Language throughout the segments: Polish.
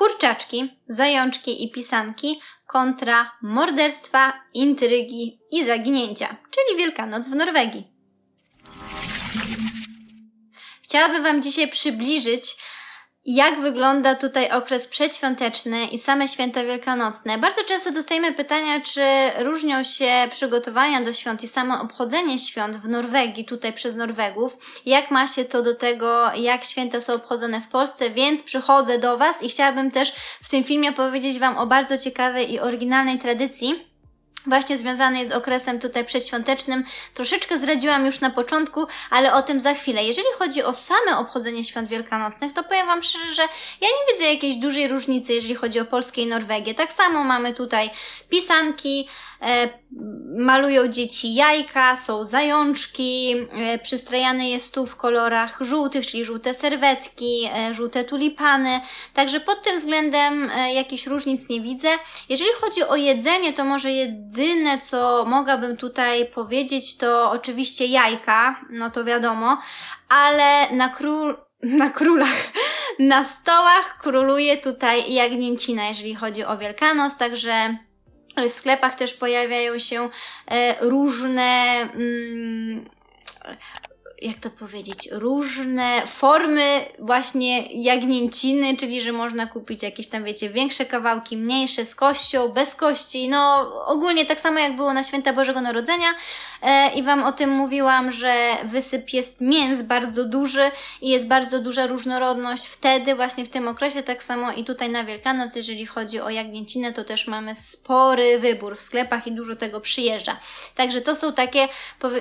kurczaczki, zajączki i pisanki kontra morderstwa, intrygi i zaginięcia, czyli Wielkanoc w Norwegii. Chciałabym Wam dzisiaj przybliżyć, jak wygląda tutaj okres przedświąteczny i same święta wielkanocne. Bardzo często dostajemy pytania, czy różnią się przygotowania do świąt i samo obchodzenie świąt w Norwegii, tutaj przez Norwegów. Jak ma się to do tego, jak święta są obchodzone w Polsce, więc przychodzę do Was i chciałabym też w tym filmie powiedzieć Wam o bardzo ciekawej i oryginalnej tradycji właśnie związanej z okresem tutaj przedświątecznym. Troszeczkę zdradziłam już na początku, ale o tym za chwilę. Jeżeli chodzi o same obchodzenie świąt wielkanocnych, to powiem Wam szczerze, że ja nie widzę jakiejś dużej różnicy, jeżeli chodzi o Polskę i Norwegię. Tak samo mamy tutaj pisanki, e, malują dzieci jajka, są zajączki, e, przystrajany jest stół w kolorach żółtych, czyli żółte serwetki, e, żółte tulipany. Także pod tym względem e, jakichś różnic nie widzę. Jeżeli chodzi o jedzenie, to może jedyne, co mogłabym tutaj powiedzieć, to oczywiście jajka, no to wiadomo, ale na król na królach, na stołach króluje tutaj jagnięcina, jeżeli chodzi o Wielkanoc, także w sklepach też pojawiają się e, różne. Mm, jak to powiedzieć, różne formy właśnie jagnięciny, czyli że można kupić jakieś tam, wiecie, większe kawałki, mniejsze, z kością, bez kości, no ogólnie tak samo jak było na święta Bożego Narodzenia e, i Wam o tym mówiłam, że wysyp jest mięs bardzo duży i jest bardzo duża różnorodność wtedy, właśnie w tym okresie, tak samo i tutaj na Wielkanoc, jeżeli chodzi o jagnięcinę, to też mamy spory wybór w sklepach i dużo tego przyjeżdża. Także to są takie,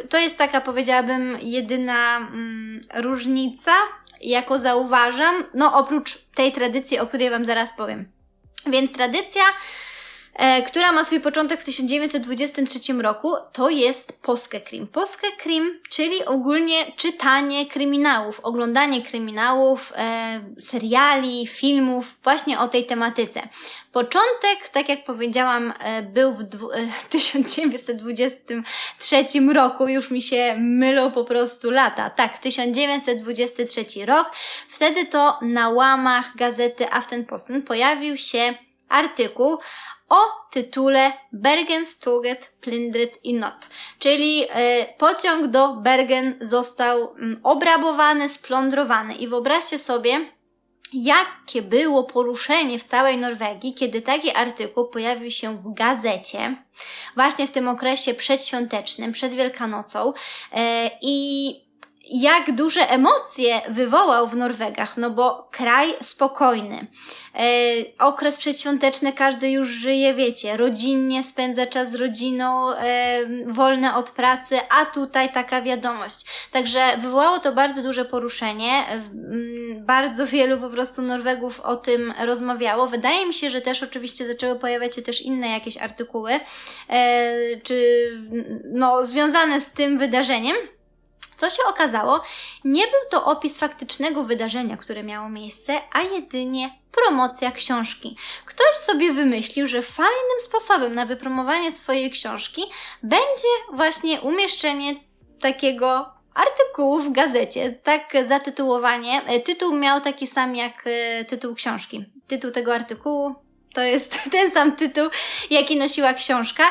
to jest taka, powiedziałabym, jedyna jedyna mm, różnica, jaką zauważam, no oprócz tej tradycji, o której Wam zaraz powiem. Więc tradycja która ma swój początek w 1923 roku, to jest Poske Krim. Poske Krim, czyli ogólnie czytanie kryminałów, oglądanie kryminałów, e, seriali, filmów właśnie o tej tematyce. Początek, tak jak powiedziałam, e, był w 1923 e, roku, już mi się mylą po prostu lata. Tak, 1923 rok. Wtedy to na łamach gazety Aftenposten pojawił się artykuł o tytule Bergenstuget plindret i not, czyli e, pociąg do Bergen został mm, obrabowany, splądrowany. I wyobraźcie sobie, jakie było poruszenie w całej Norwegii, kiedy taki artykuł pojawił się w gazecie, właśnie w tym okresie przedświątecznym, przed Wielkanocą. E, i jak duże emocje wywołał w Norwegach, no bo kraj spokojny, e, okres przedświąteczny każdy już żyje, wiecie, rodzinnie spędza czas z rodziną, e, wolne od pracy, a tutaj taka wiadomość. Także wywołało to bardzo duże poruszenie, e, bardzo wielu po prostu Norwegów o tym rozmawiało. Wydaje mi się, że też oczywiście zaczęły pojawiać się też inne jakieś artykuły, e, czy no, związane z tym wydarzeniem. Co się okazało, nie był to opis faktycznego wydarzenia, które miało miejsce, a jedynie promocja książki. Ktoś sobie wymyślił, że fajnym sposobem na wypromowanie swojej książki będzie właśnie umieszczenie takiego artykułu w gazecie, tak zatytułowanie. E, tytuł miał taki sam jak e, tytuł książki. Tytuł tego artykułu to jest ten sam tytuł, jaki nosiła książka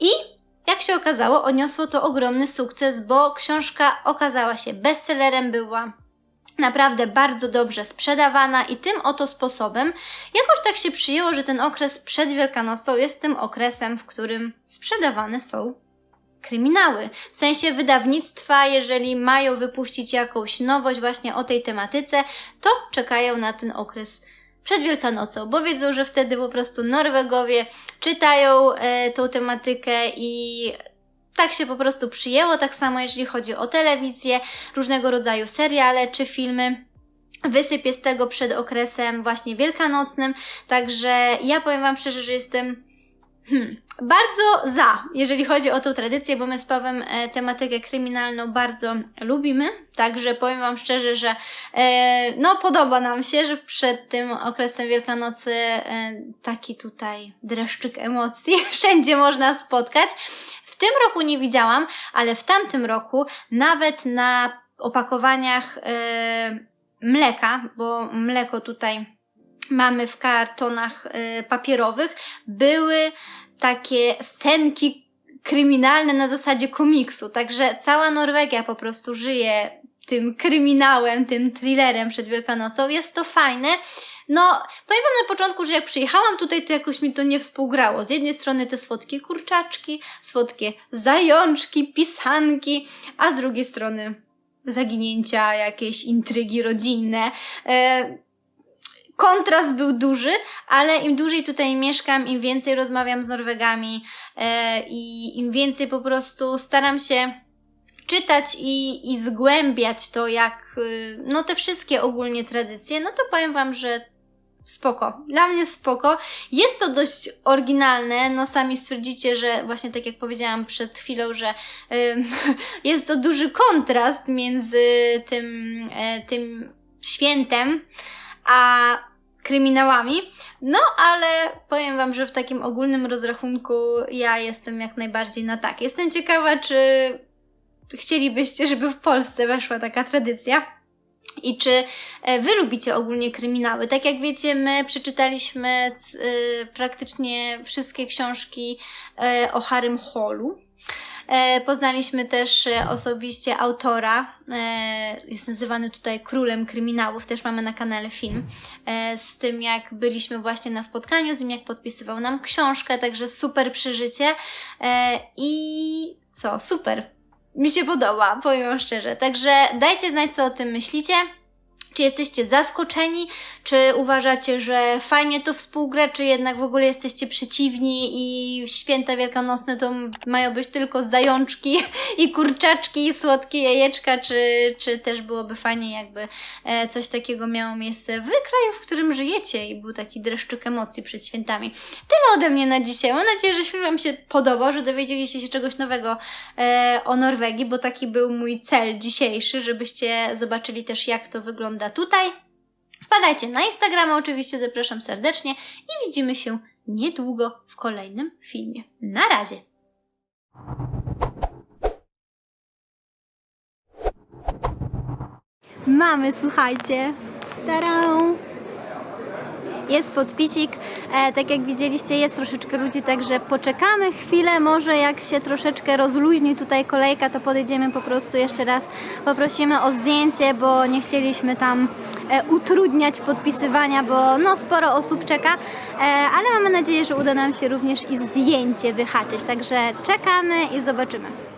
i jak się okazało, odniosło to ogromny sukces, bo książka okazała się bestsellerem, była naprawdę bardzo dobrze sprzedawana i tym oto sposobem jakoś tak się przyjęło, że ten okres przed Wielkanocą jest tym okresem, w którym sprzedawane są kryminały. W sensie wydawnictwa, jeżeli mają wypuścić jakąś nowość właśnie o tej tematyce, to czekają na ten okres przed Wielkanocą, bo wiedzą, że wtedy po prostu Norwegowie czytają e, tą tematykę i tak się po prostu przyjęło. Tak samo jeżeli chodzi o telewizję, różnego rodzaju seriale czy filmy. Wysypię z tego przed okresem właśnie wielkanocnym, także ja powiem Wam szczerze, że jestem Hmm. Bardzo za, jeżeli chodzi o tą tradycję, bo my z Pawem e, tematykę kryminalną bardzo lubimy. Także powiem Wam szczerze, że e, no podoba nam się, że przed tym okresem Wielkanocy e, taki tutaj dreszczyk emocji wszędzie można spotkać. W tym roku nie widziałam, ale w tamtym roku nawet na opakowaniach e, mleka, bo mleko tutaj mamy w kartonach y, papierowych, były takie scenki kryminalne na zasadzie komiksu. Także cała Norwegia po prostu żyje tym kryminałem, tym thrillerem przed Wielkanocą. Jest to fajne. No, powiem wam na początku, że jak przyjechałam tutaj, to jakoś mi to nie współgrało. Z jednej strony te słodkie kurczaczki, słodkie zajączki, pisanki, a z drugiej strony zaginięcia, jakieś intrygi rodzinne. E, kontrast był duży, ale im dłużej tutaj mieszkam, im więcej rozmawiam z Norwegami e, i im więcej po prostu staram się czytać i, i zgłębiać to, jak y, no te wszystkie ogólnie tradycje, no to powiem Wam, że spoko. Dla mnie spoko. Jest to dość oryginalne, no sami stwierdzicie, że właśnie tak jak powiedziałam przed chwilą, że jest to duży kontrast między tym, y, tym świętem, a kryminałami. No, ale powiem Wam, że w takim ogólnym rozrachunku ja jestem jak najbardziej na tak. Jestem ciekawa, czy chcielibyście, żeby w Polsce weszła taka tradycja. I czy e, wy lubicie ogólnie kryminały? Tak jak wiecie, my przeczytaliśmy y, praktycznie wszystkie książki y, o Harrym Hallu. E, poznaliśmy też e, osobiście autora, e, jest nazywany tutaj królem kryminałów, też mamy na kanale film, e, z tym jak byliśmy właśnie na spotkaniu, z nim jak podpisywał nam książkę, także super przeżycie e, i co, super, mi się podoba, powiem szczerze. Także dajcie znać, co o tym myślicie. Czy jesteście zaskoczeni? Czy uważacie, że fajnie to współgra? Czy jednak w ogóle jesteście przeciwni i święta wielkanocne to mają być tylko zajączki i kurczaczki i słodkie jajeczka? Czy, czy też byłoby fajnie, jakby e, coś takiego miało miejsce w kraju, w którym żyjecie i był taki dreszczyk emocji przed świętami? Tyle ode mnie na dzisiaj. Mam nadzieję, że film Wam się podobał, że dowiedzieliście się czegoś nowego e, o Norwegii, bo taki był mój cel dzisiejszy, żebyście zobaczyli też, jak to wygląda tutaj. Wpadajcie na Instagrama, oczywiście zapraszam serdecznie i widzimy się niedługo w kolejnym filmie. Na razie! Mamy, słuchajcie. Tarą! Jest podpisik, e, tak jak widzieliście jest troszeczkę ludzi, także poczekamy chwilę, może jak się troszeczkę rozluźni tutaj kolejka, to podejdziemy po prostu jeszcze raz, poprosimy o zdjęcie, bo nie chcieliśmy tam e, utrudniać podpisywania, bo no sporo osób czeka, e, ale mamy nadzieję, że uda nam się również i zdjęcie wyhaczyć, także czekamy i zobaczymy.